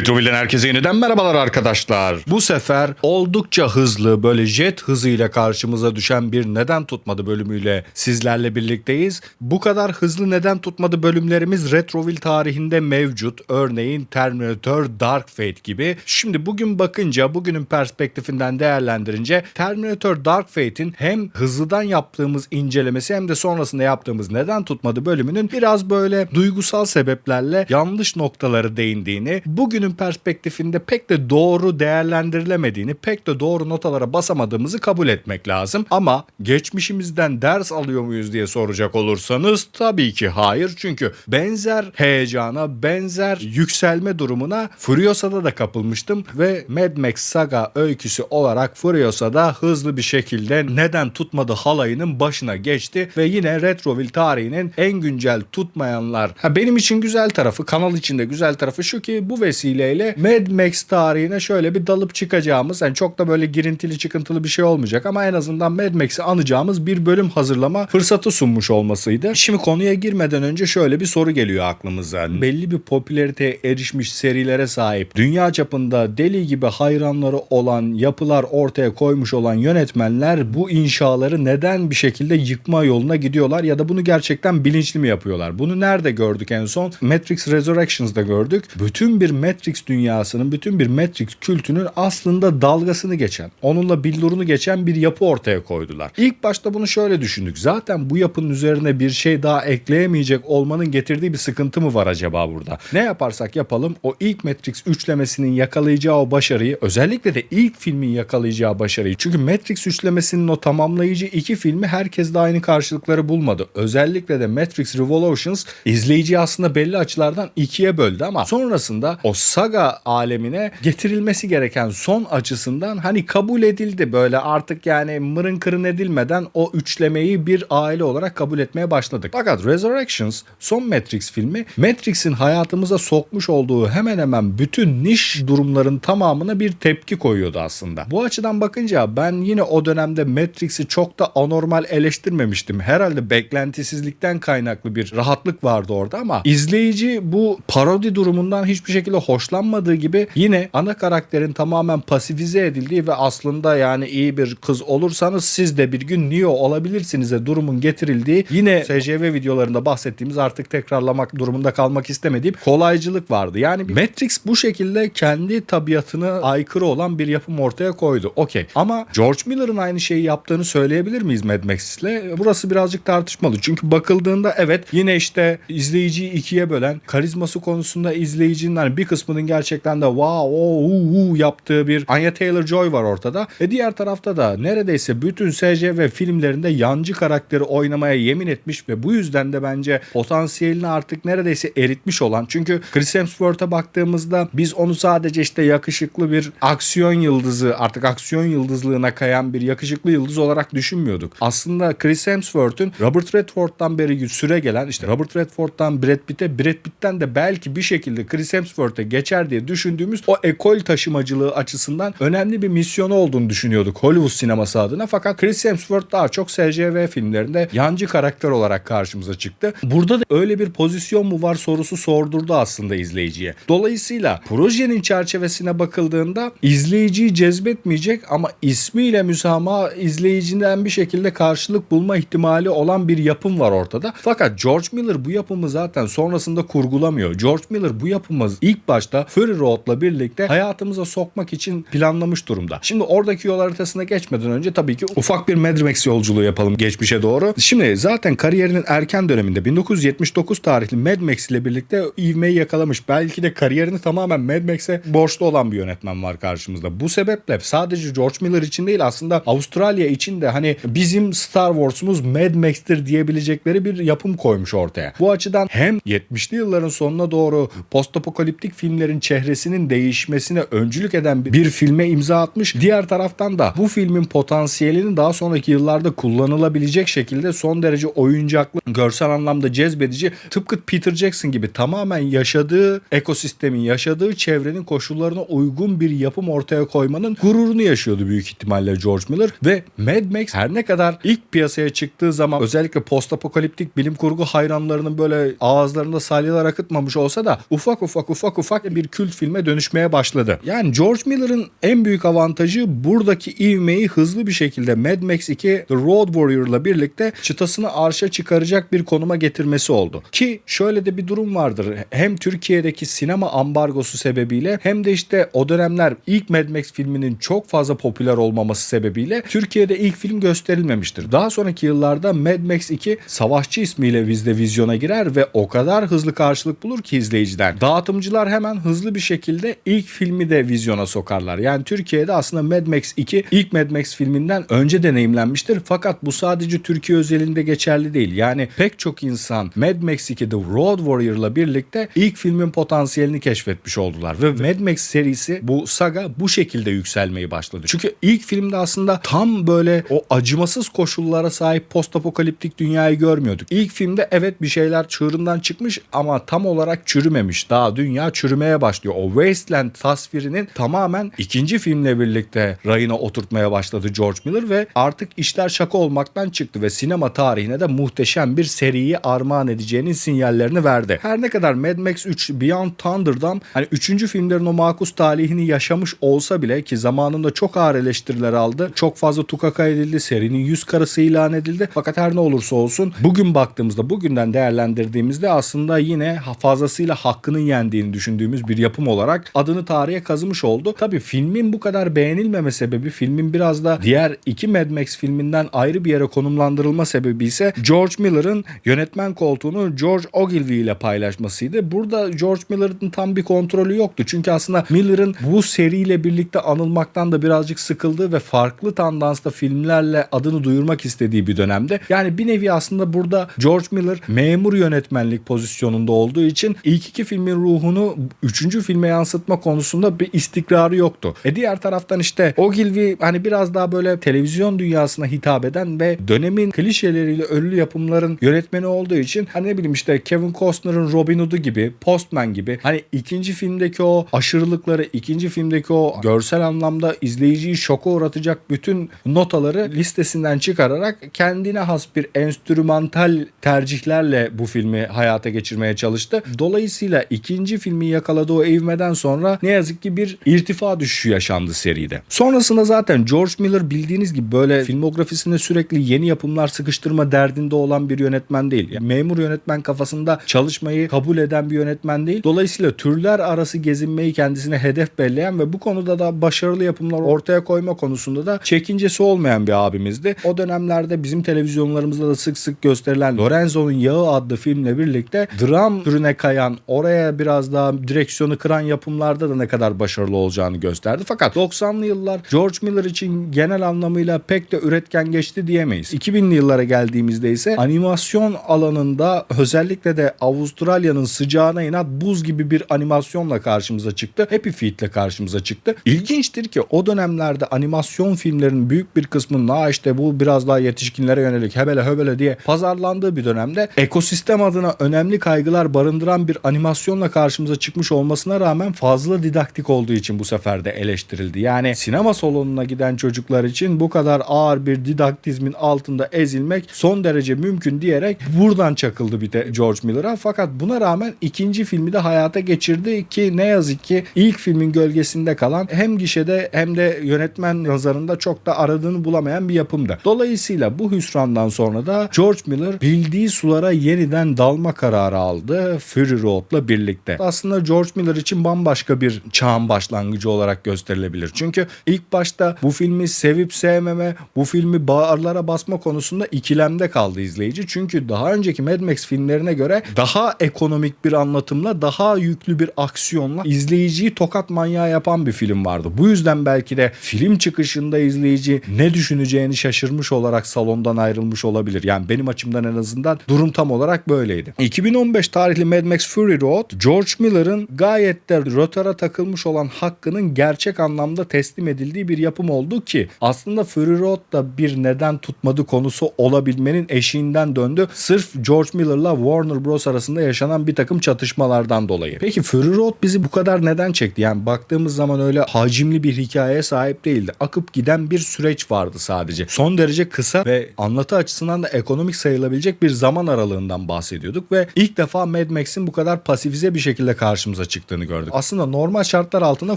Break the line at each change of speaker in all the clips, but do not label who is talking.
Retroville'den herkese yeniden merhabalar arkadaşlar. Bu sefer oldukça hızlı böyle jet hızıyla karşımıza düşen bir neden tutmadı bölümüyle sizlerle birlikteyiz. Bu kadar hızlı neden tutmadı bölümlerimiz Retroville tarihinde mevcut. Örneğin Terminator Dark Fate gibi. Şimdi bugün bakınca bugünün perspektifinden değerlendirince Terminator Dark Fate'in hem hızlıdan yaptığımız incelemesi hem de sonrasında yaptığımız neden tutmadı bölümünün biraz böyle duygusal sebeplerle yanlış noktaları değindiğini, bugünün perspektifinde pek de doğru değerlendirilemediğini, pek de doğru notalara basamadığımızı kabul etmek lazım. Ama geçmişimizden ders alıyor muyuz diye soracak olursanız tabii ki hayır. Çünkü benzer heyecana, benzer yükselme durumuna Furiosa'da da kapılmıştım ve Mad Max Saga öyküsü olarak Furiosa'da hızlı bir şekilde neden tutmadı halayının başına geçti ve yine Retroville tarihinin en güncel tutmayanlar. Ha benim için güzel tarafı, kanal içinde güzel tarafı şu ki bu vesileyle Mad Max tarihine şöyle bir dalıp çıkacağımız, yani çok da böyle girintili çıkıntılı bir şey olmayacak ama en azından Mad Max'i anacağımız bir bölüm hazırlama fırsatı sunmuş olmasıydı. Şimdi konuya girmeden önce şöyle bir soru geliyor aklımıza. Belli bir popülariteye erişmiş serilere sahip, dünya çapında deli gibi hayranları olan yapılar ortaya koymuş olan yönetmenler bu inşaları neden bir şekilde yıkma yoluna gidiyorlar ya da bunu gerçekten bilinçli mi yapıyorlar? Bunu nerede gördük en son? Matrix Resurrections'da gördük. Bütün bir Matrix dünyasının, bütün bir Matrix kültünün aslında dalgasını geçen, onunla billurunu geçen bir yapı ortaya koydular. İlk başta bunu şöyle düşündük. Zaten bu yapının üzerine bir şey daha ekleyemeyecek olmanın getirdiği bir sıkıntı mı var acaba burada? Ne yaparsak yapalım o ilk Matrix üçlemesinin yakalayacağı o başarıyı, özellikle de ilk filmin yakalayacağı başarıyı. Çünkü Matrix üçlemesinin o tamamlayıcı iki filmi herkes de aynı karşılıkları bulmadı. Özellikle de Matrix Revolutions izleyiciyi aslında belli açılardan ikiye böldü ama sonrasında o saga alemine getirilmesi gereken son açısından hani kabul edildi böyle artık yani mırın kırın edilmeden o üçlemeyi bir aile olarak kabul etmeye başladık. Fakat Resurrections son Matrix filmi Matrix'in hayatımıza sokmuş olduğu hemen hemen bütün niş durumların tamamına bir tepki koyuyordu aslında. Bu açıdan bakınca ben yine o dönemde Matrix'i çok da anormal eleştirmemiştim. Herhalde beklentisizlikten kaynaklı bir rahatlık vardı orada ama izleyici bu parodi durumundan hiçbir şekilde hoşlanmadığı gibi yine ana karakterin tamamen pasifize edildiği ve aslında yani iyi bir kız olursanız siz de bir gün Neo olabilirsiniz de durumun getirildiği yine SCV videolarında bahsettiğimiz artık tekrarlamak durumunda kalmak istemediğim kolaycılık vardı. Yani Matrix bu şekilde kendi tabiatına aykırı olan bir yapım ortaya koydu. Okey. Ama George Miller'ın aynı şeyi yaptığını söyleyebilir miyiz Mad Max'le? Burası birazcık tartışmalı. Çünkü bakıldığında evet yine işte izleyiciyi ikiye bölen karizması konusunda izleyicinin hani bir kısmının gerçekten de wow oh, uh, uh, yaptığı bir Anya Taylor-Joy var ortada. E diğer tarafta da neredeyse bütün SCV filmlerinde yancı karakteri oynamaya yemin etmiş ve bu yüzden de bence potansiyelini artık neredeyse eritmiş olan çünkü Chris Hemsworth'a baktığımızda biz onu sadece işte yakışıklı bir aksiyon yıldızı artık aksiyon yıldızlığına kayan bir yakışıklı yıldız olarak düşünmüyorduk. Aslında Chris Hemsworth'un Robert Redford'dan beri süre gelen işte Robert Redford'dan Brad Pitt'e Brad Pitt'ten de belki bir şekilde Chris Hemsworth'e geçer diye düşündüğümüz o ekol taşımacılığı açısından önemli bir misyonu olduğunu düşünüyorduk Hollywood sineması adına. Fakat Chris Hemsworth daha çok SCV filmlerinde yancı karakter olarak karşımıza çıktı. Burada da öyle bir pozisyon mu var sorusu sordurdu aslında izleyiciye. Dolayısıyla projenin çerçevesine bakıldığında izleyiciyi cezbetmeyecek ama ismiyle müsamaha izleyiciden bir şekilde karşılık bulma ihtimali olan bir yapım var ortada. Fakat George Miller bu yapımı zaten sonrasında kurgulamıyor. George Miller bu yapımı ilk başta Fury Road'la birlikte hayatımıza sokmak için planlamış durumda. Şimdi oradaki yol haritasına geçmeden önce tabii ki ufak bir Mad Max yolculuğu yapalım geçmişe doğru. Şimdi zaten kariyerinin erken döneminde 1979 tarihli Mad Max ile birlikte ivmeyi yakalamış. Belki de kariyerini tamamen Mad Max'e borçlu olan bir yönetmen var karşımızda. Bu sebeple sadece George Miller için değil aslında Avustralya için de hani bizim Star Wars'umuz Mad Max'tir diyebilecekleri bir yapım koymuş ortaya. Bu açıdan hem 70'li yılların sonuna doğru postapokaliptik filmlerin çehresinin değişmesine öncülük eden bir filme imza atmış. Diğer taraftan da bu filmin potansiyelini daha sonraki yıllarda kullanılabilecek şekilde son derece oyuncaklı, görsel anlamda cezbedici tıpkı Peter Jackson gibi tamamen yaşadığı ekosistemin, yaşadığı çevrenin koşullarına uygun bir yapım ortaya koymanın gururunu yaşıyordu büyük ihtimalle George Miller ve Mad Max her ne kadar ilk piyasaya çıktığı zaman özellikle postapokaliptik bilim kurgu hayranlarının böyle ağızlarında salyalar akıtmamış olsa da ufak ufak ufak ufak ufak bir kült filme dönüşmeye başladı. Yani George Miller'ın en büyük avantajı buradaki ivmeyi hızlı bir şekilde Mad Max 2 The Road Warrior'la birlikte çıtasını arşa çıkaracak bir konuma getirmesi oldu. Ki şöyle de bir durum vardır. Hem Türkiye'deki sinema ambargosu sebebiyle hem de işte o dönemler ilk Mad Max filminin çok fazla popüler olmaması sebebiyle Türkiye'de ilk film gösterilmemiştir. Daha sonraki yıllarda Mad Max 2 Savaşçı ismiyle bizde vizyona girer ve o kadar hızlı karşılık bulur ki izleyiciden. Dağıtımcılar hemen hızlı bir şekilde ilk filmi de vizyona sokarlar. Yani Türkiye'de aslında Mad Max 2 ilk Mad Max filminden önce deneyimlenmiştir. Fakat bu sadece Türkiye özelinde geçerli değil. Yani pek çok insan Mad Max 2 The Road Warrior'la birlikte ilk filmin potansiyelini keşfetmiş oldular. Ve Mad Max serisi bu saga bu şekilde yükselmeyi başladı. Çünkü ilk filmde aslında tam böyle o acımasız koşullara sahip post apokaliptik dünyayı görmüyorduk. İlk filmde evet bir şeyler çığırından çıkmış ama tam olarak çürümemiş. Daha dünya çürümeye başlıyor. O Wasteland tasvirinin tamamen ikinci filmle birlikte rayına oturtmaya başladı George Miller ve artık işler şaka olmaktan çıktı ve sinema tarihine de muhteşem bir seriyi armağan edeceğinin sinyallerini verdi. Her ne kadar Mad Max 3 Beyond Thunderdam hani 3. filmlerin o makus talihini yaşamış olsa bile ki zamanında çok ağır eleştiriler aldı. Çok fazla tukaka edildi. Serinin yüz karası ilan edildi. Fakat her ne olursa olsun bugün baktığımızda bugünden değerlendirdiğimizde aslında yine fazlasıyla hakkının yendiğini düşündüğümüz bir yapım olarak adını tarihe kazımış oldu. Tabi filmin bu kadar beğenilmeme sebebi filmin biraz da diğer iki Mad Max filminden ayrı bir yere konumlandırılma sebebi ise George Miller'ın yönetmen koltuğunu George Ogilvy ile paylaşmasıydı. Burada George Miller'ın tam bir kontrolü yoktu. Çünkü aslında Miller'ın bu seriyle birlikte anılmaktan da birazcık sıkıldığı ve farklı tandansta filmlerle adını duyurmak istediği bir dönemde. Yani bir nevi aslında burada George Miller memur yönetmenlik pozisyonunda olduğu için ilk iki filmin ruhunu üçüncü filme yansıtma konusunda bir istikrarı yoktu. E diğer taraftan işte Ogilvy hani biraz daha böyle televizyon dünyasına hitap eden ve dönemin klişeleriyle ölü yapımların yönetmeni olduğu için hani ne bileyim işte Kevin Costner'ın Robin Hood'u gibi, Postman gibi hani ikinci filmdeki o aşırılıkları, ikinci filmdeki o görsel anlamda izleyiciyi şoka uğratacak bütün notaları listesinden çıkararak kendine has bir enstrümantal tercihlerle bu filmi hayata geçirmeye çalıştı. Dolayısıyla ikinci filmi yakaladığı o evmeden sonra ne yazık ki bir irtifa düşüşü yaşandı seride. Sonrasında zaten George Miller bildiğiniz gibi böyle filmografisinde sürekli yeni yapımlar sıkıştırma derdinde olan bir yönetmen değil. Yani memur yönetmen kafasında çalışmayı kabul eden bir yönetmen değil. Dolayısıyla türler arası gezinmeyi kendisine hedef belleyen ve bu konuda da başarılı yapımlar ortaya koyma konusunda da çekincesi olmayan bir abimizdi. O dönemlerde bizim televizyonlarımızda da sık sık gösterilen Lorenzo'nun Yağı adlı filmle birlikte dram türüne kayan, oraya biraz daha direksiyonu kıran yapımlarda da ne kadar başarılı olacağını gösterdi. Fakat 90'lı yıllar George Miller için genel anlamıyla pek de üretken geçti diyemeyiz. 2000'li yıllara geldiğimizde ise animasyon alanında özellikle de Avustralya'nın sıcağına inat buz gibi bir animasyonla karşımıza çıktı. Happy Feet'le karşımıza çıktı. İlginçtir ki o dönemlerde animasyon filmlerinin büyük bir kısmının ha işte bu biraz daha yetişkinlere yönelik hebele höbele diye pazarlandığı bir dönemde ekosistem adına önemli kaygılar barındıran bir animasyonla karşımıza çıkmış olmasına rağmen fazla didaktik olduğu için bu sefer de eleştirildi. Yani sinema salonuna giden çocuklar için bu kadar ağır bir didaktizmin altında ezilmek son derece mümkün diyerek buradan çakıldı bir de George Miller'a. Fakat buna rağmen ikinci filmi de hayata geçirdi ki ne yazık ki ilk filmin gölgesinde kalan hem gişede hem de yönetmen nazarında çok da aradığını bulamayan bir yapımdı. Dolayısıyla bu hüsrandan sonra da George Miller bildiği sulara yeniden dalma kararı aldı Fury Road'la birlikte. Aslında George Miller için bambaşka bir çağın başlangıcı olarak gösterilebilir. Çünkü ilk başta bu filmi sevip sevmeme, bu filmi bağırlara basma konusunda ikilemde kaldı izleyici. Çünkü daha önceki Mad Max filmlerine göre daha ekonomik bir anlatımla, daha yüklü bir aksiyonla izleyiciyi tokat manyağı yapan bir film vardı. Bu yüzden belki de film çıkışında izleyici ne düşüneceğini şaşırmış olarak salondan ayrılmış olabilir. Yani benim açımdan en azından durum tam olarak böyleydi. 2015 tarihli Mad Max Fury Road, George Miller'ın gayet de rotara takılmış olan hakkının gerçek anlamda teslim edildiği bir yapım oldu ki aslında Fury Road da bir neden tutmadı konusu olabilmenin eşiğinden döndü. Sırf George Miller'la Warner Bros arasında yaşanan bir takım çatışmalardan dolayı. Peki Fury Road bizi bu kadar neden çekti? Yani baktığımız zaman öyle hacimli bir hikayeye sahip değildi. Akıp giden bir süreç vardı sadece. Son derece kısa ve anlatı açısından da ekonomik sayılabilecek bir zaman aralığından bahsediyorduk ve ilk defa Mad Max'in bu kadar pasifize bir şekilde karşımıza karşımıza çıktığını gördük. Aslında normal şartlar altında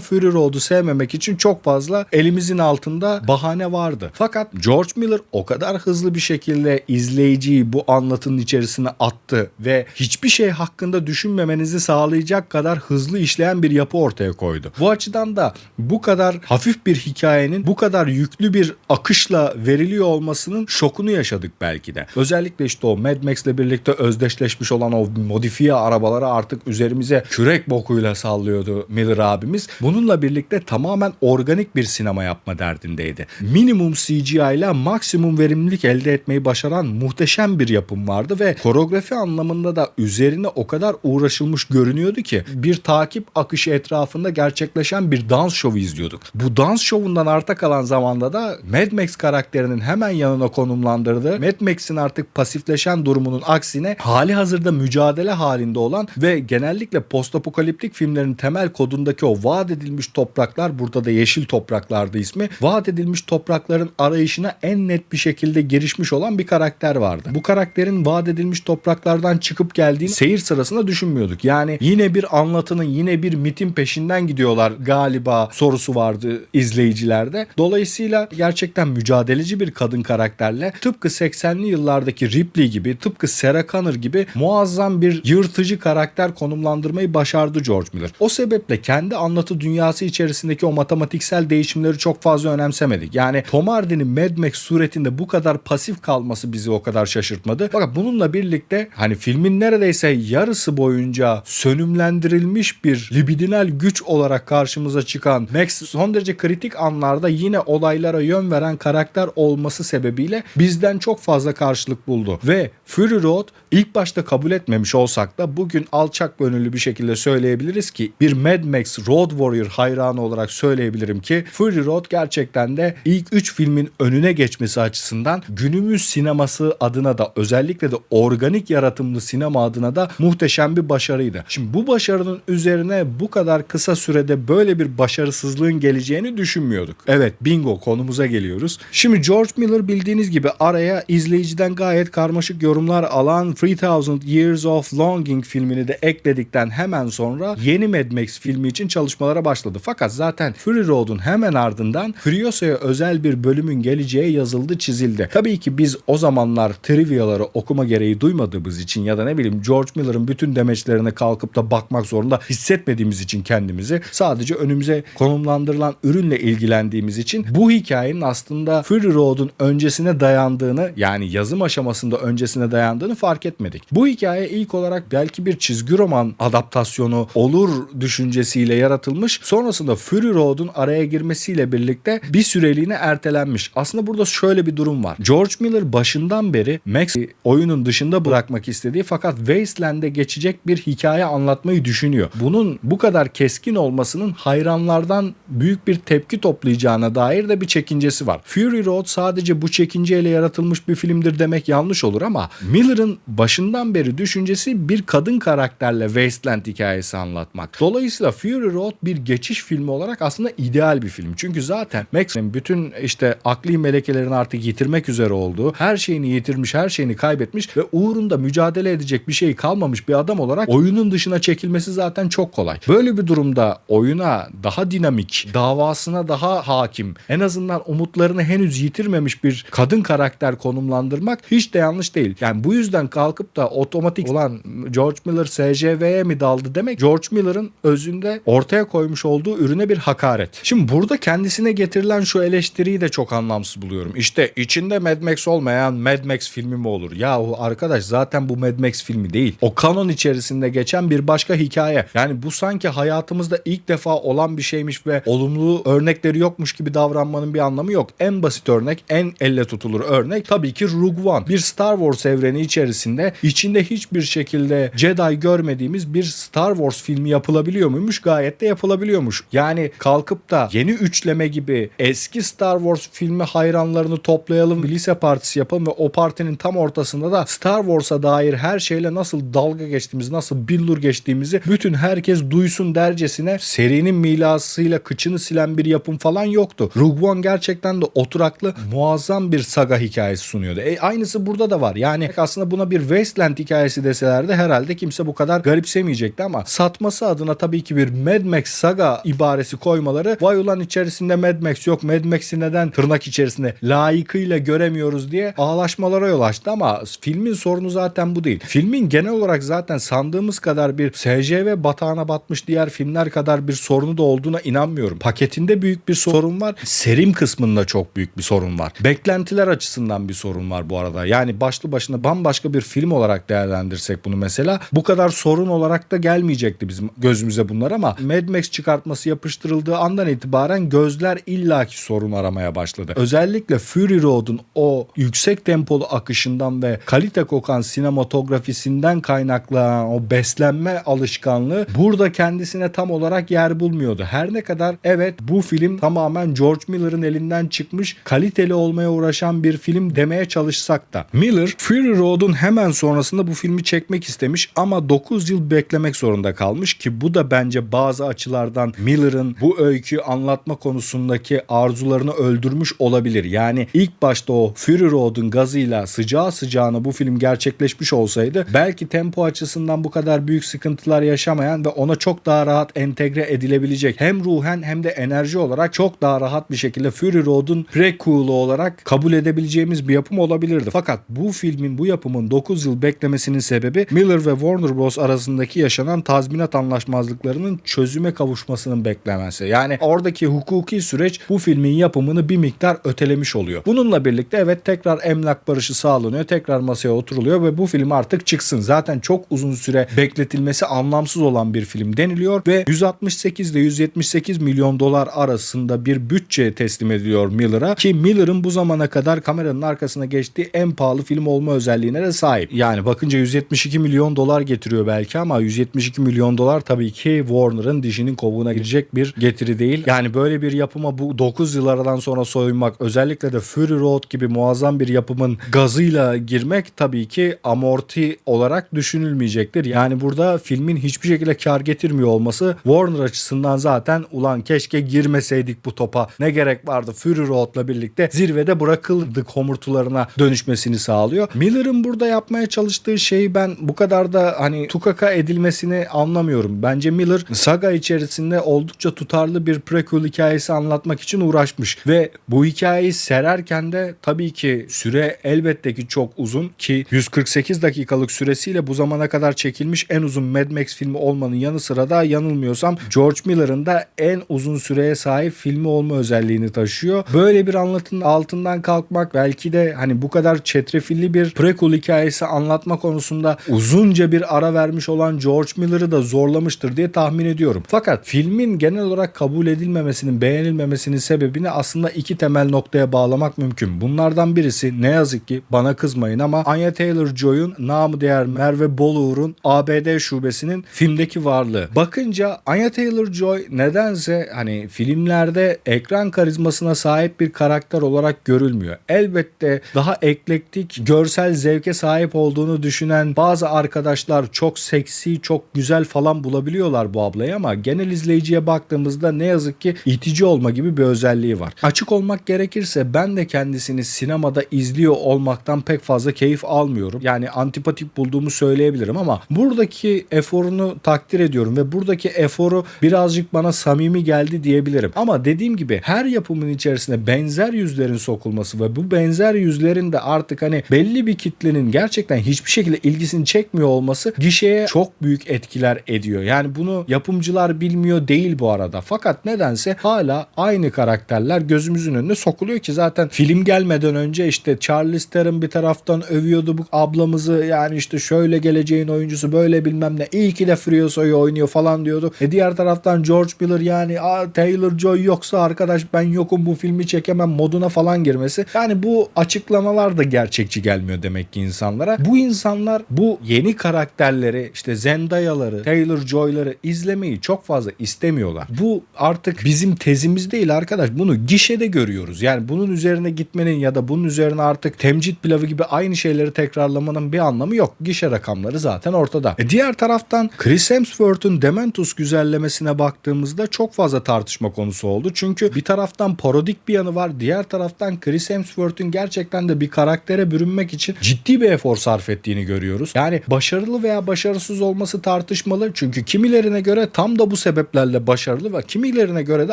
Fury Road'u sevmemek için çok fazla elimizin altında bahane vardı. Fakat George Miller o kadar hızlı bir şekilde izleyiciyi bu anlatının içerisine attı ve hiçbir şey hakkında düşünmemenizi sağlayacak kadar hızlı işleyen bir yapı ortaya koydu. Bu açıdan da bu kadar hafif bir hikayenin bu kadar yüklü bir akışla veriliyor olmasının şokunu yaşadık belki de. Özellikle işte o Mad Max'le birlikte özdeşleşmiş olan o modifiye arabaları artık üzerimize kürek bokuyla sallıyordu Miller abimiz. Bununla birlikte tamamen organik bir sinema yapma derdindeydi. Minimum CGI ile maksimum verimlilik elde etmeyi başaran muhteşem bir yapım vardı ve koreografi anlamında da üzerine o kadar uğraşılmış görünüyordu ki bir takip akışı etrafında gerçekleşen bir dans şovu izliyorduk. Bu dans şovundan arta kalan zamanda da Mad Max karakterinin hemen yanına konumlandırdığı Mad Max'in artık pasifleşen durumunun aksine hali hazırda mücadele halinde olan ve genellikle postapokaliptik filmlerin temel kodundaki o vaat edilmiş topraklar burada da yeşil topraklardı ismi. Vaat edilmiş toprakların arayışına en net bir şekilde girişmiş olan bir karakter vardı. Bu karakterin vaat edilmiş topraklardan çıkıp geldiğini seyir sırasında düşünmüyorduk. Yani yine bir anlatının yine bir mitin peşinden gidiyorlar galiba sorusu vardı izleyicilerde. Dolayısıyla gerçekten mücadeleci bir kadın karakterle tıpkı 80'li yıllardaki Ripley gibi tıpkı Sarah Connor gibi muazzam bir yırtıcı karakter konumlandırmayı başardı George Miller. O sebeple kendi anlatı dünyası içerisindeki o matematiksel değişimleri çok fazla önemsemedik. Yani Tom Hardy'nin Mad Max suretinde bu kadar pasif kalması bizi o kadar şaşırtmadı. Fakat bununla birlikte hani filmin neredeyse yarısı boyunca sönümlendirilmiş bir libidinal güç olarak karşımıza çıkan Max son derece kritik anlarda yine olaylara yön veren karakter olması sebebiyle bizden çok fazla karşılık buldu. Ve Fury Road ilk başta kabul etmemiş olsak da bugün alçak gönüllü bir şekilde söyleyebiliriz ki bir Mad Max Road Warrior hayranı olarak söyleyebilirim ki Fury Road gerçekten de ilk 3 filmin önüne geçmesi açısından günümüz sineması adına da özellikle de organik yaratımlı sinema adına da muhteşem bir başarıydı. Şimdi bu başarının üzerine bu kadar kısa sürede böyle bir başarısızlığın geleceğini düşünmüyorduk. Evet bingo konumuza geliyoruz. Şimdi George Miller bildiğiniz gibi araya izleyiciden gayet karmaşık yorumlar alan 3000 Years of Longing filmini de ekledikten hemen sonra yeni Mad Max filmi için çalışmalara başladı. Fakat zaten Fury Road'un hemen ardından Furiosa'ya özel bir bölümün geleceği yazıldı çizildi. Tabii ki biz o zamanlar triviaları okuma gereği duymadığımız için ya da ne bileyim George Miller'ın bütün demeçlerine kalkıp da bakmak zorunda hissetmediğimiz için kendimizi sadece önümüze konumlandırılan ürünle ilgilendiğimiz için bu hikayenin aslında Fury Road'un öncesine dayandığını yani yazım aşamasında öncesine dayandığını fark etmedik. Bu hikaye ilk olarak belki bir çizgi roman adaptasyonu olur düşüncesiyle yaratılmış. Sonrasında Fury Road'un araya girmesiyle birlikte bir süreliğine ertelenmiş. Aslında burada şöyle bir durum var. George Miller başından beri Max'i oyunun dışında bırakmak istediği fakat Wasteland'e geçecek bir hikaye anlatmayı düşünüyor. Bunun bu kadar keskin olmasının hayranlardan büyük bir tepki toplayacağına dair de bir çekincesi var. Fury Road sadece bu çekinceyle yaratılmış bir filmdir demek yanlış olur ama Miller'ın başından beri düşüncesi bir kadın karakterle Wasteland hikayesi anlatmak. Dolayısıyla Fury Road bir geçiş filmi olarak aslında ideal bir film. Çünkü zaten Max'in bütün işte akli melekelerini artık yitirmek üzere olduğu, her şeyini yitirmiş, her şeyini kaybetmiş ve uğrunda mücadele edecek bir şey kalmamış bir adam olarak oyunun dışına çekilmesi zaten çok kolay. Böyle bir durumda oyuna daha dinamik, davasına daha hakim, en azından umutlarını henüz yitirmemiş bir kadın karakter konumlandırmak hiç de yanlış değil. Yani bu yüzden kalkıp da otomatik olan George Miller SJV'ye mi daldı demek George Miller'ın özünde ortaya koymuş olduğu ürüne bir hakaret. Şimdi burada kendisine getirilen şu eleştiriyi de çok anlamsız buluyorum. İşte içinde Mad Max olmayan Mad Max filmi mi olur? Yahu arkadaş zaten bu Mad Max filmi değil. O kanon içerisinde geçen bir başka hikaye. Yani bu sanki hayatımızda ilk defa olan bir şeymiş ve olumlu örnekleri yokmuş gibi davranmanın bir anlamı yok. En basit örnek, en elle tutulur örnek tabii ki Rogue One. Bir Star Wars evreni içerisinde içinde hiçbir şekilde Jedi görmediğimiz bir Star Wars filmi yapılabiliyor muymuş? Gayet de yapılabiliyormuş. Yani kalkıp da yeni üçleme gibi eski Star Wars filmi hayranlarını toplayalım, bir lise partisi yapalım ve o partinin tam ortasında da Star Wars'a dair her şeyle nasıl dalga geçtiğimizi, nasıl billur geçtiğimizi bütün herkes duysun dercesine serinin milasıyla kıçını silen bir yapım falan yoktu. Rogue One gerçekten de oturaklı muazzam bir saga hikayesi sunuyordu. E, aynısı burada da var. Yani aslında buna bir Wasteland hikayesi deselerdi herhalde kimse bu kadar garipsemeyecekti ama satması adına tabii ki bir Mad Max saga ibaresi koymaları vay ulan içerisinde Mad Max yok Mad Max'i neden tırnak içerisinde layıkıyla göremiyoruz diye ağlaşmalara yol açtı ama filmin sorunu zaten bu değil. Filmin genel olarak zaten sandığımız kadar bir SCV batağına batmış diğer filmler kadar bir sorunu da olduğuna inanmıyorum. Paketinde büyük bir sorun var. Serim kısmında çok büyük bir sorun var. Beklentiler açısından bir sorun var bu arada. Yani başlı başına bambaşka bir film olarak değerlendirsek bunu mesela bu kadar sorun olarak da gelmeyecekti bizim gözümüze bunlar ama Mad Max çıkartması yapıştırıldığı andan itibaren gözler illaki sorun aramaya başladı. Özellikle Fury Road'un o yüksek tempolu akışından ve kalite kokan sinematografisinden kaynaklanan o beslenme alışkanlığı burada kendisine tam olarak yer bulmuyordu. Her ne kadar evet bu film tamamen George Miller'ın elinden çıkmış kaliteli olmaya uğraşan bir film demeye çalışsak da Miller Fury Road'un hemen sonrasında bu filmi çekmek istemiş ama 9 yıl beklemek zorunda kalmış ki bu da bence bazı açılardan Miller'ın bu öyküyü anlatma konusundaki arzularını öldürmüş olabilir. Yani ilk başta o Fury Road'un gazıyla sıcağı sıcağına bu film gerçekleşmiş olsaydı belki tempo açısından bu kadar büyük sıkıntılar yaşamayan ve ona çok daha rahat entegre edilebilecek hem ruhen hem de enerji olarak çok daha rahat bir şekilde Fury Road'un prequel'ı olarak kabul edebileceğimiz bir yapım olabilirdi. Fakat bu filmin bu yapımın 9 yıl beklemesinin sebebi Miller ve Warner Bros arasındaki yaşanan tazminat anlaşmazlıklarının çözüme kavuşmasının beklemesi. Yani oradaki hukuki süreç bu filmin yapımını bir miktar ötelemiş oluyor. Bununla birlikte evet tekrar emlak barışı sağlanıyor. Tekrar masaya oturuluyor ve bu film artık çıksın. Zaten çok uzun süre bekletilmesi anlamsız olan bir film deniliyor ve 168 ile 178 milyon dolar arasında bir bütçe teslim ediliyor Miller'a ki Miller'ın bu zamana kadar kameranın arkasına geçtiği en pahalı film olma özelliğine de sahip. Yani bakınca 172 milyon dolar getiriyor belki ama 172 milyon dolar tabii ki Warner'ın dişinin kovuğuna girecek bir getiri değil. Yani böyle bir yapıma bu 9 yıl aradan sonra soyunmak özellikle de Fury Road gibi muazzam bir yapımın gazıyla girmek tabii ki amorti olarak düşünülmeyecektir. Yani burada filmin hiçbir şekilde kar getirmiyor olması Warner açısından zaten ulan keşke girmeseydik bu topa ne gerek vardı Fury Road'la birlikte zirvede bırakıldık homurtularına dönüşmesini sağlıyor. Miller'ın burada yapmaya çalıştığı şeyi ben bu kadar da hani tukaka edilmesini anlamıyorum. Bence Miller saga içerisinde oldukça tutarlı bir prequel hikayesi anlatmak için uğraşmış ve bu hikayeyi sererken de tabii ki süre elbette ki çok uzun ki 148 dakikalık süresiyle bu zamana kadar çekilmiş en uzun Mad Max filmi olmanın yanı sıra da yanılmıyorsam George Miller'ın da en uzun süreye sahip filmi olma özelliğini taşıyor. Böyle bir anlatının altından kalkmak belki de hani bu kadar çetrefilli bir prequel hikayesi anlatma konusunda uzunca bir ara vermiş olan George Miller'ı da zorlamıştır diye tahmin ediyorum. Fakat filmin genel olarak kabul edilmemesinin, beğenilmemesinin sebebini aslında iki temel noktaya bağlamak mümkün. Bunlardan birisi ne yazık ki bana kızmayın ama Anya Taylor-Joy'un namı değer Merve Boluğur'un ABD şubesinin filmdeki varlığı. Bakınca Anya Taylor-Joy nedense hani filmlerde ekran karizmasına sahip bir karakter olarak görülmüyor. Elbette daha eklektik görsel zevke sahip olduğunu düşünen bazı arkadaşlar çok seksi, çok güzel falan bulabiliyorlar bu ablayı ama genel izleyiciye baktığımızda ne yazık ki itici olma gibi bir özelliği var. Açık olmak gerekirse ben de kendisini sinemada izliyor olmaktan pek fazla keyif almıyorum. Yani antipatik bulduğumu söyleyebilirim ama buradaki eforunu takdir ediyorum ve buradaki eforu birazcık bana samimi geldi diyebilirim. Ama dediğim gibi her yapımın içerisine benzer yüzlerin sokulması ve bu benzer yüzlerin de artık hani belli bir kitlenin gerçekten hiçbir şekilde ilgisini çekmiyor olması gişeye çok büyük etkiler ediyor. Yani bunu yapımcılar bilmiyor değil bu arada. Fakat nedense hala aynı karakterler gözümüzün önüne sokuluyor ki zaten film gelmeden önce işte Charlize Theron bir taraftan övüyordu bu ablamızı yani işte şöyle geleceğin oyuncusu böyle bilmem ne iyi ki de Furioso'yu oynuyor falan diyordu. E diğer taraftan George Miller yani Taylor Joy yoksa arkadaş ben yokum bu filmi çekemem moduna falan girmesi. Yani bu açıklamalar da gerçekçi gelmiyor demek ki insanlara. Bu insanlar bu yeni karakterleri işte Zendaya'ları, Taylor Joy'ları izlemeyi çok fazla istemiyorlar. Bu artık bizim tezimiz değil arkadaş. Bunu gişede görüyoruz. Yani bunun üzerine gitmenin ya da bunun üzerine artık temcit pilavı gibi aynı şeyleri tekrarlamanın bir anlamı yok. Gişe rakamları zaten ortada. E diğer taraftan Chris Hemsworth'un Dementus güzellemesine baktığımızda çok fazla tartışma konusu oldu. Çünkü bir taraftan parodik bir yanı var. Diğer taraftan Chris Hemsworth'un gerçekten de bir karaktere bürünmek için ciddi bir efor sarf ettiğini görüyoruz. Yani başarılı veya başarısız olması tartışmalı. Çünkü kimilerine göre tam da bu sebeplerle başarılı ve kimilerine göre de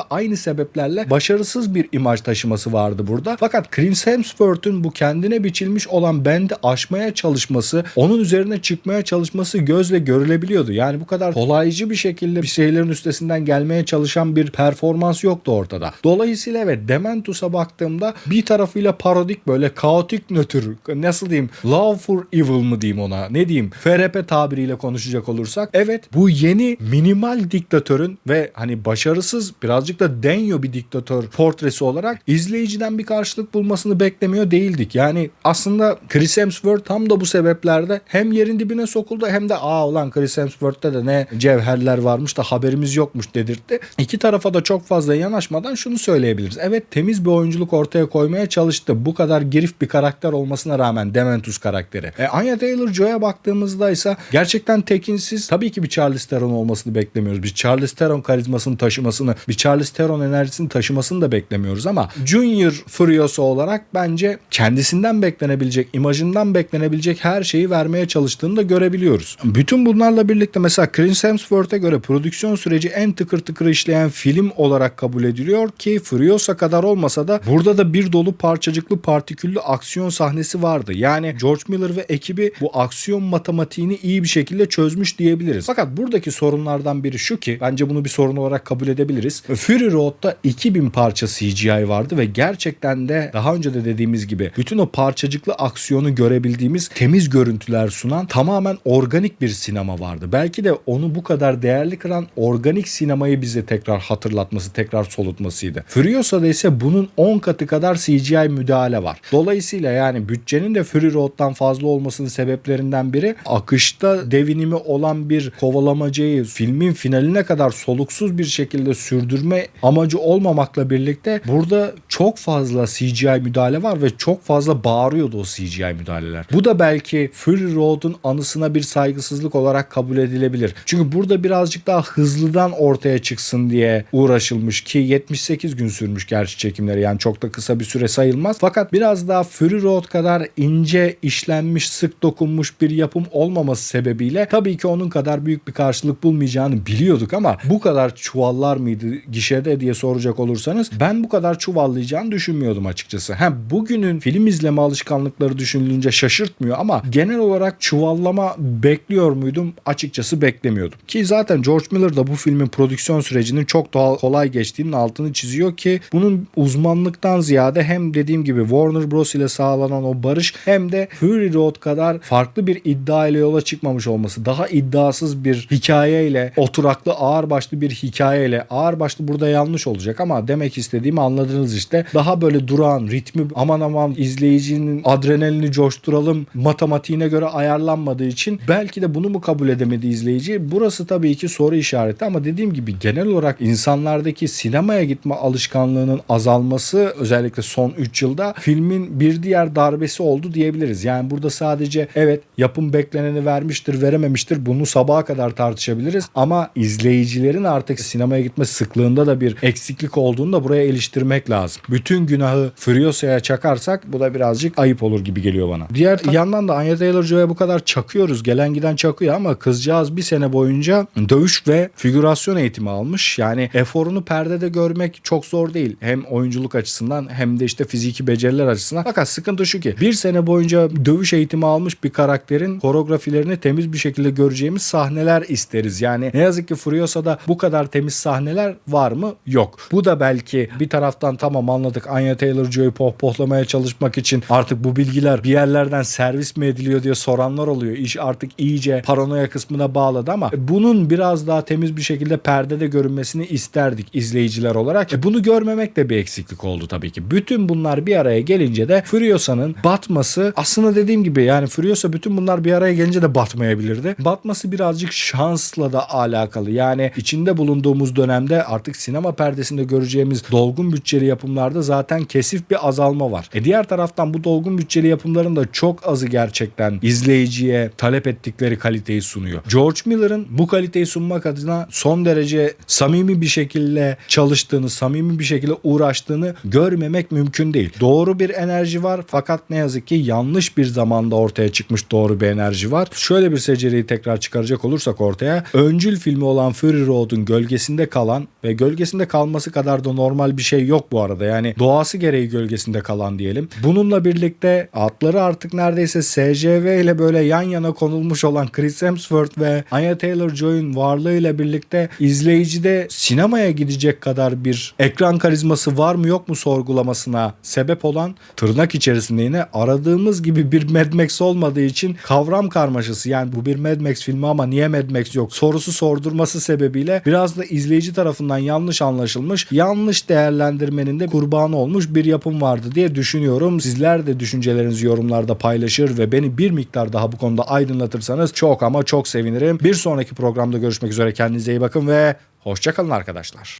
aynı sebeplerle başarısız bir imaj taşıması vardı burada. Fakat Chris Hemsworth'un bu kendine biçilmiş olan bendi aşmaya çalışması, onun üzerine çıkmaya çalışması gözle görülebiliyordu. Yani bu kadar kolaycı bir şekilde bir şeylerin üstesinden gelmeye çalışan bir performans yoktu ortada. Dolayısıyla evet Dementus'a baktığımda bir tarafıyla parodik böyle kaotik nötr nasıl diyeyim love for evil mı diyeyim ona ne diyeyim FRP tabiriyle konuşacak olursak evet bu yeni minimal diktatörün ve hani başarısız birazcık da denyo bir diktatör portresi olarak izleyiciden bir karşılık bulmasını beklemiyor değildik. Yani aslında Chris Hemsworth tam da bu sebeplerde hem yerin dibine sokuldu hem de aa ulan Chris Hemsworth'te de ne cevherler varmış da haberimiz yokmuş dedirtti. İki tarafa da çok fazla yanaşmadan şunu söyleyebiliriz. Evet temiz bir oyunculuk ortaya koymaya çalıştı. Bu kadar girif bir karakter olmasına rağmen Dementus karakteri. E, Anya Taylor-Joy'a baktığımızda ise gerçekten tekinsiz tabii ki bir Charlize Theron olmasını beklemiyoruz. Bir Charlize Theron karizmasını taşımasını, bir Charlize Theron enerjisini taşımasını da beklemiyoruz ama Junior Furiosa olarak bence kendisinden beklenebilecek, imajından beklenebilecek her şeyi vermeye çalıştığını da görebiliyoruz. Bütün bunlarla birlikte mesela Chris Hemsworth'e göre prodüksiyon süreci en tıkır tıkır işleyen film olarak kabul ediliyor ki Furiosa kadar olmasa da burada da bir dolu parçacıklı partiküllü aksiyon sahnesi vardı. Yani George Miller ve ekibi bu aksiyon matematiğini iyi bir şekilde çözmüş diyebiliriz. Fakat buradaki sorunlardan biri şu ki bence bunu bir sorun olarak kabul edebiliriz. Fury Road'da 2000 parça CGI vardı ve gerçekten de daha önce de dediğimiz gibi bütün o parçacıklı aksiyonu görebildiğimiz temiz görüntüler sunan tamamen organik bir sinema vardı. Belki de onu bu kadar değerli kılan organik sinemayı bize tekrar hatırlatması, tekrar solutmasıydı. Furiosa'da ise bunun 10 katı kadar CGI müdahale var. Dolayısıyla yani bütçenin de Fury Road'dan fazla olmasının sebeplerinden biri akışta devinimi olan bir kovalamacayı filmin finaline kadar soluksuz bir şekilde sürdürme amacı olmamakla birlikte burada çok fazla CGI müdahale var ve çok fazla bağırıyordu o CGI müdahaleler. Bu da belki Fury Road'un anısına bir saygısızlık olarak kabul edilebilir. Çünkü burada birazcık daha hızlıdan ortaya çıksın diye uğraşılmış ki 78 gün sürmüş gerçi çekimleri yani çok da kısa bir süre sayılmaz. Fakat biraz daha Fury Road kadar ince işlenmiş sık dokunmuş bir yapım olmaması sebebiyle tabii ki onun kadar büyük bir karşılık bulmayacağını biliyorduk ama bu kadar çuvallar mıydı gişede diye soracak olursanız ben bu kadar çuvallayacağını düşünmüyordum açıkçası. Hem bugünün film izleme alışkanlıkları düşünülünce şaşırtmıyor ama genel olarak çuvallama bekliyor muydum? Açıkçası beklemiyordum. Ki zaten George Miller da bu filmin prodüksiyon sürecinin çok daha kolay geçtiğinin altını çiziyor ki bunun uzmanlıktan ziyade hem dediğim gibi Warner Bros ile sağlanan o barış hem de Fury Road kadar farklı bir iddia ile yola çıkmamış olması. Daha iddiasız bir hikayeyle, oturaklı ağırbaşlı bir hikayeyle, ağırbaşlı burada yanlış olacak ama demek istediğimi anladınız işte. Daha böyle duran, ritmi aman aman izleyicinin adrenalini coşturalım matematiğine göre ayarlanmadığı için belki de bunu mu kabul edemedi izleyici? Burası tabii ki soru işareti ama dediğim gibi genel olarak insanlardaki sinemaya gitme alışkanlığının azalması özellikle son 3 yılda filmin bir diğer darbesi oldu diyebiliriz. Yani burada sadece evet yapım bekleneni vermiştir verememiştir bunu sabaha kadar tartışabiliriz ama izleyicilerin artık sinemaya gitme sıklığında da bir eksiklik olduğunu da buraya iliştirmek lazım. Bütün günahı Furiosa'ya çakarsak bu da birazcık ayıp olur gibi geliyor bana. Diğer yandan da Anya Taylor-Joy'a bu kadar çakıyoruz. Gelen giden çakıyor ama kızcağız bir sene boyunca dövüş ve figürasyon eğitimi almış. Yani eforunu perdede görmek çok zor değil. Hem oyunculuk açısından hem de işte fiziki beceriler açısından. Fakat sıkıntı şu ki bir sene boyunca dövüş eğitimi almış bir karakterin koreografilerini temiz bir şekilde göreceğimiz sahneler isteriz. Yani ne yazık ki Furiosa'da bu kadar temiz sahneler var mı? Yok. Bu da belki bir taraftan tamam anladık Anya Taylor-Joy'u pohpohlamaya çalışmak için artık bu bilgiler bir yerlerden servis mi ediliyor diye soranlar oluyor. İş artık iyice paranoya kısmına bağladı ama bunun biraz daha temiz bir şekilde perdede görünmesini isterdik izleyiciler olarak. E bunu görmemek de bir eksiklik oldu tabii ki. Bütün bunlar bir araya gelince de Furiosa'nın batması aslında dediğim gibi yani Furiosa bütün bunlar bir araya gelince de batmayabilirdi. Batması birazcık şansla da alakalı. Yani içinde bulunduğumuz dönemde artık sinema perdesinde göreceğimiz dolgun bütçeli yapımlarda zaten kesif bir azalma var. E diğer taraftan bu dolgun bütçeli yapımların da çok azı gerçekten izleyiciye talep ettikleri kaliteyi sunuyor. George Miller'ın bu kaliteyi sunmak adına son derece samimi bir şekilde çalıştığını, samimi bir şekilde uğraştığını görmemek mümkün değil. Doğru bir enerji var fakat ne yazık ki yanlış bir zamanda ortaya çıkmış doğru bir enerji var. Şöyle bir seceriyi tekrar çıkaracak çıkaracak olursak ortaya öncül filmi olan Fury Road'un gölgesinde kalan ve gölgesinde kalması kadar da normal bir şey yok bu arada. Yani doğası gereği gölgesinde kalan diyelim. Bununla birlikte atları artık neredeyse SCV ile böyle yan yana konulmuş olan Chris Hemsworth ve Anya Taylor-Joy'un varlığıyla birlikte izleyicide sinemaya gidecek kadar bir ekran karizması var mı yok mu sorgulamasına sebep olan tırnak içerisinde yine aradığımız gibi bir Mad Max olmadığı için kavram karmaşası yani bu bir Mad Max filmi ama niye Mad Max yok sorusu sordurması sebebiyle biraz da izleyici tarafından yanlış anlaşılmış yanlış değerlendirmenin de kurbanı olmuş bir yapım vardı diye düşünüyorum. Sizler de düşüncelerinizi yorumlarda paylaşır ve beni bir miktar daha bu konuda aydınlatırsanız çok ama çok sevinirim. Bir sonraki programda görüşmek üzere kendinize iyi bakın ve hoşçakalın arkadaşlar.